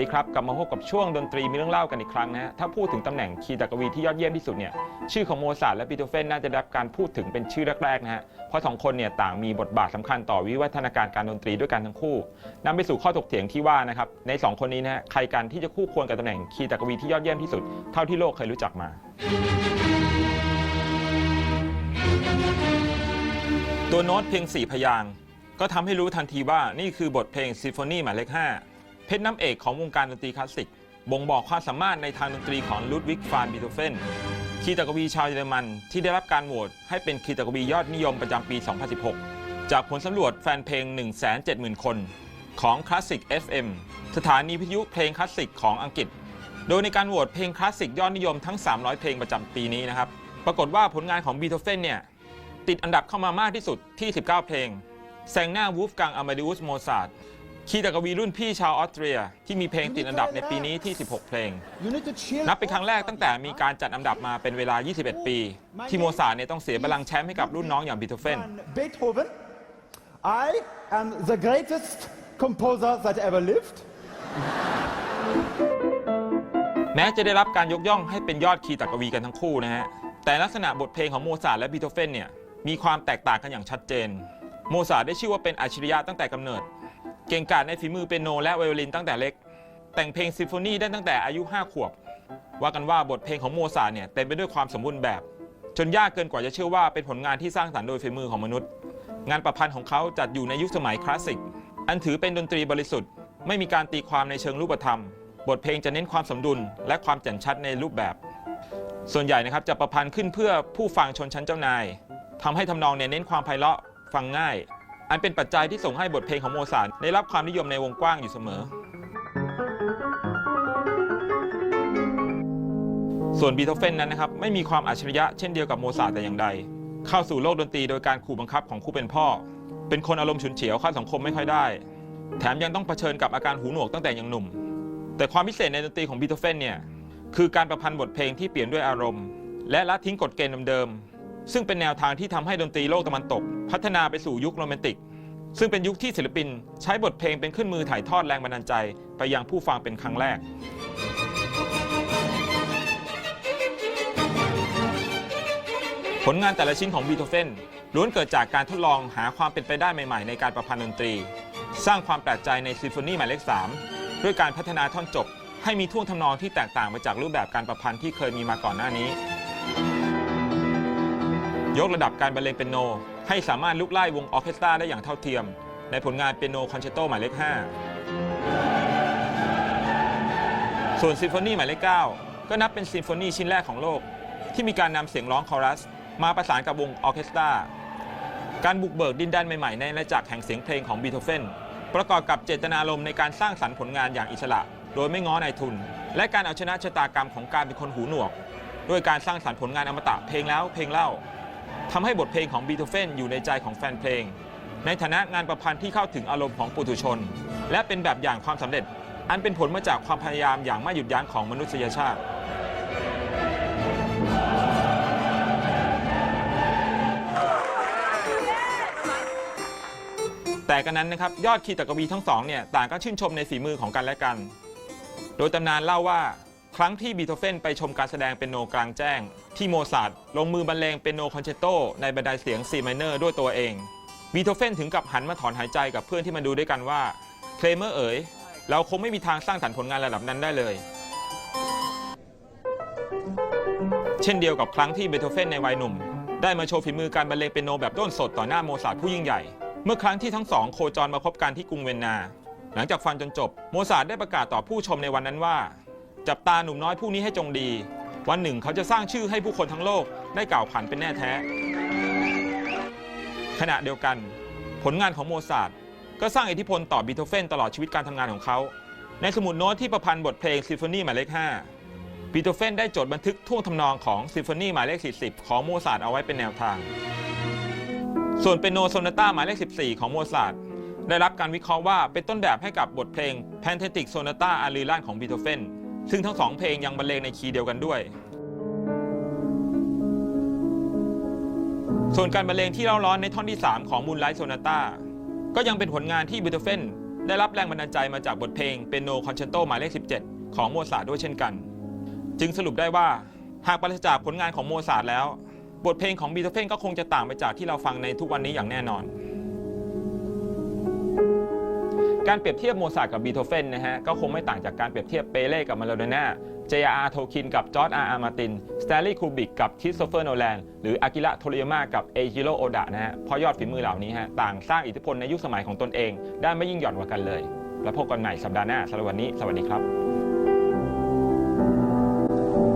ดีครับ กลับมาพบกับช่วงดนตรีมีเรื่องเล่ากันอีกครั้งนะฮะถ้าพูดถึงตำแหน่งคีตะกวีที่ยอดเยี่ยมที่สุดเนี่ยชื่อของโมซาร์ทและบีโธเฟนน่าจะได้รับการพูดถึงเป็นชื่อแรกๆนะฮะเพราะสองคนเนี่ยต่างมีบทบาทสำคัญต่อวิวัฒนาการการดนตรีด้วยกันทั้งคู่นำไปสู่ข้อถกเถียงที่ว่านะครับในสองคนนี้นะฮะใครกันที่จะคู่ควรกับตำแหน่งคีตะกวีที่ยอดเยี่ยมที่สุดเท่าที่โลกเคยรู้จักมาตัวโน้ตเพียง 4 พยางก็ทำให้รู้ทันทีว่านี่คือบทเพลงซิมโฟนีหมายเลข5 เพชรน้ำเอกของวงการดนตรีคลาสสิก บ่งบอกความสามารถในทางดนตรีของลูดวิกฟานบีโธเฟนคีตกวีชาวเยอรมันที่ได้รับการโหวตให้เป็นคีตกวียอดนิยมประจำปี 2016 จากผลสำรวจแฟนเพลง 170,000 คน ของ Classic FM สถานีวิทยุเพลงคลาสสิกของอังกฤษ โดยในการโหวตเพลงคลาสสิกยอดนิยมทั้ง 300 เพลงประจำปีนี้นะครับ ปรากฏว่าผลงานของบีโธเฟนเนี่ย ติดอันดับเข้ามามากที่สุดที่ 19 เพลงแซงหน้าวูฟกังอ m มาดิอุสโมซาร์ คีย์ตะกวีรุ่นพี่ชาวออสเตรีย ที่มีเพลงติดอันดับในปีนี้ที่ 16 เพลง You need to chill นับเป็นครั้งแรกตั้งแต่มีการจัดอันดับมาเป็นเวลา 21 ปี ที่โมซาร์ทเนี่ยต้องเสียบัลลังก์แชมป์ให้กับรุ่นน้องอย่างบีโธเฟน on Beethoven. I am the greatest composer that ever lived. แม้จะได้รับการยกย่องให้เป็นยอดคีย์ตะกวีกันทั้งคู่นะฮะ แต่ลักษณะบทเพลงของโมซาร์ทและบีโธเฟนเนี่ยมีความแตกต่างกันอย่างชัดเจน โมซาร์ทได้ชื่อว่าเป็นอัจฉริยะตั้งแต่กำเนิด เก่งกาจในฝีมือเปียโนและไวโอลินตั้งแต่เล็ก แต่งเพลงซิมโฟนีได้ตั้งแต่อายุ 5 ขวบ ว่ากันว่าบทเพลงของโมซาร์เนี่ยเต็มไปด้วยความสมบูรณ์แบบ จนยากเกินกว่าจะเชื่อว่าเป็นผลงานที่สร้างสรรค์โดยฝีมือของมนุษย์ งานประพันธ์ของเขาจัดอยู่ในยุคสมัยคลาสสิก อันถือเป็นดนตรีบริสุทธิ์ ไม่มีการตีความในเชิงรูปธรรม บทเพลงจะเน้นความสมดุล และความแจ่มชัดในรูปแบบ ส่วนใหญ่นะครับจะประพันธ์ขึ้นเพื่อผู้ฟังชนชั้นเจ้านายทำให้ทำนองเนี่ยเน้นความไพเราะฟังง่าย อันเป็นปัจจัยที่ส่งให้บทเพลงของโมซาร์ทได้รับความนิยมในวงกว้างอยู่เสมอ ส่วนบีโธเฟนนั้นนะครับไม่มีความอัจฉริยะเช่นเดียวกับโมซาร์ทแต่อย่างใด เข้าสู่โลกดนตรีโดยการขู่บังคับของผู้เป็นพ่อ เป็นคนอารมณ์ฉุนเฉียวเข้าสังคมไม่ค่อยได้ แถมยังต้องเผชิญกับอาการหูหนวกตั้งแต่ยังหนุ่ม แต่ความพิเศษในดนตรีของบีโธเฟนเนี่ยคือการประพันธ์บทเพลงที่เปลี่ยนด้วยอารมณ์ และละทิ้งกฎเกณฑ์เดิมๆ ซึ่งเป็นแนวทางที่ทำให้ดนตรีโลกตะวันตก พัฒนาไปสู่ยุคโรแมนติก ซึ่งเป็นยุคที่ศิลปิน ใช้บทเพลงเป็นเครื่องมือถ่ายทอดแรงบันดาลใจ ไปยังผู้ฟังเป็นครั้งแรกผลงานแต่ละชิ้นของบีโธเฟนล้วนเกิดจากการทดลองหาความเป็นไปได้ใหม่ๆ ในการประพันธ์ดนตรี สร้างความแปลกใจในซิมโฟนีหมายเลข 3 ด้วยการพัฒนาท่อนจบ ให้มีท่วงทำนองที่แตกต่างไปจากรูปแบบการประพันธ์ที่เคยมีมาก่อนหน้านี้ ยกระดับการบรรเลงเปียโน ให้สามารถลุกไล่วงออเคสตราได้อย่างเท่าเทียม ในผลงานเปียโนคอนแชตโตหมายเลข 5 ส่วนซิมโฟนีหมายเลข 9 ก็นับเป็นซิมโฟนีชิ้นแรกของโลก ที่มีการนำเสียงร้องคอรัส มาประสานกับวงออเคสตราการบุกเบิกดินแดนใหม่ๆในอาณาจักแห่งเสียงเพลงของบีโธเฟนประกอบกับเจตนารมณ์ในการสร้างสรรค์ผลงานอย่างอิสระ โดยไม่ง้อนายทุน และการเอาชนะชะตากรรมของการเป็นคนหูหนวก ด้วยการสร้างสรรค์ผลงานอมตะเพลงแล้วเพลงเล่า ทำให้บทเพลงของบีโธเฟนอยู่ในใจของแฟนเพลง ในฐานะงานประพันธ์ที่เข้าถึงอารมณ์ของปุถุชน และเป็นแบบอย่างความสำเร็จ อันเป็นผลมาจากความพยายามอย่างไม่หยุดยั้งของมนุษยชาติแต่กันนั้นนะครับยอดคีตะกวีทั้งสองเนี่ยต่างก็ชื่นชมในฝีมือของกันและกัน โดยตำนานเล่าว่า ครั้งที่บีโธเฟนไปชมการแสดงเปียโนกลางแจ้ง ที่โมซาร์ทลงมือบรรเลงเปียโนคอนแชตโตในบันไดเสียง C ไมเนอร์ด้วยตัวเองบีโธเฟนถึงกับหันมาถอนหายใจกับเพื่อนที่มาดูด้วยกันว่าเคลเมอร์เอ๋ยเราคงไม่มีทางสร้างสรรค์ผลงานระดับนั้นได้เลย เช่นเดียวกับครั้งที่เบโธเฟนในวัยหนุ่ม ได้มาโชว์ฝีมือการบรรเลงเปียโนแบบด้นสดต่อหน้าโมซาร์ทผู้ยิ่งใหญ่ เมื่อครั้งที่ทั้งสองโคจรมาพบกันที่กรุงเวนนา หลังจากฟังจนจบ โมซาร์ทได้ประกาศต่อผู้ชมในวันนั้นว่า จับตาหนุ่มน้อยผู้นี้ให้จงดี วันหนึ่งเขาจะสร้างชื่อให้ผู้คนทั้งโลกได้กล่าวขานเป็นแน่แท้ ขณะเดียวกัน ผลงานของโมซาร์ทก็สร้างอิทธิพลต่อบีโธเฟนตลอดชีวิตการทำงานของเขา ในสมุดโน้ตที่ประพันธ์บทเพลงซิมโฟนีหมายเลข5บีโธเฟนได้จดบันทึกท่วงทำนองของซิมโฟนีหมายเลข 40 ของโมซาร์ทเอาไว้เป็นแนวทาง ส่วนเปียโนโซนาต้าหมายเลข 14 ของโมซาร์ทได้รับการวิเคราะห์ว่าเป็นต้นแบบให้กับบทเพลง Pathetic Sonata a r i l a n ของบีโธเฟน ซึ่งทั้งสองเพลงยังบรรเลงในคีย์เดียวกันด้วย ส่วนการบรรเลงที่เล่าร้อนในท่อนที่ 3 ของ Moonlight Sonata ก็ยังเป็นผลงานที่บีโธเฟนได้รับแรงบันดาลใจมาจากบทเพลงเปียโนคอนแชนโตหมายเลข 17 ของโมซาร์ทด้วยเช่นกัน จึงสรุปได้ว่าหากปราศจากผลงานของโมซาร์ทแล้ว บทเพลงของบีโธเฟนก็คงจะต่างไปจากที่เราฟังในทุกวันนี้อย่างแน่นอน การเปรียบเทียบโมซาร์ทกับบีโธเฟนนะฮะก็คงไม่ต่างจากการเปรียบเทียบเปเล่กับมาราโดน่าเจอาร์โทคินกับจอร์ดอาร์อาร์มาตินสแตลลี่คูบิกกับคริสโตเฟอร์โนแลนหรืออากิระโทริยาม่ากับเอจิโรโอดะนะฮะเพราะยอดฝีมือเหล่านี้ฮะต่างสร้างอิทธิพลในยุคสมัยของตนเอง ได้ไม่ยิ่งหย่อนกว่ากันเลย แล้วพบกันใหม่สัปดาห์หน้าสำหรับวันนี้ สวัสดีครับ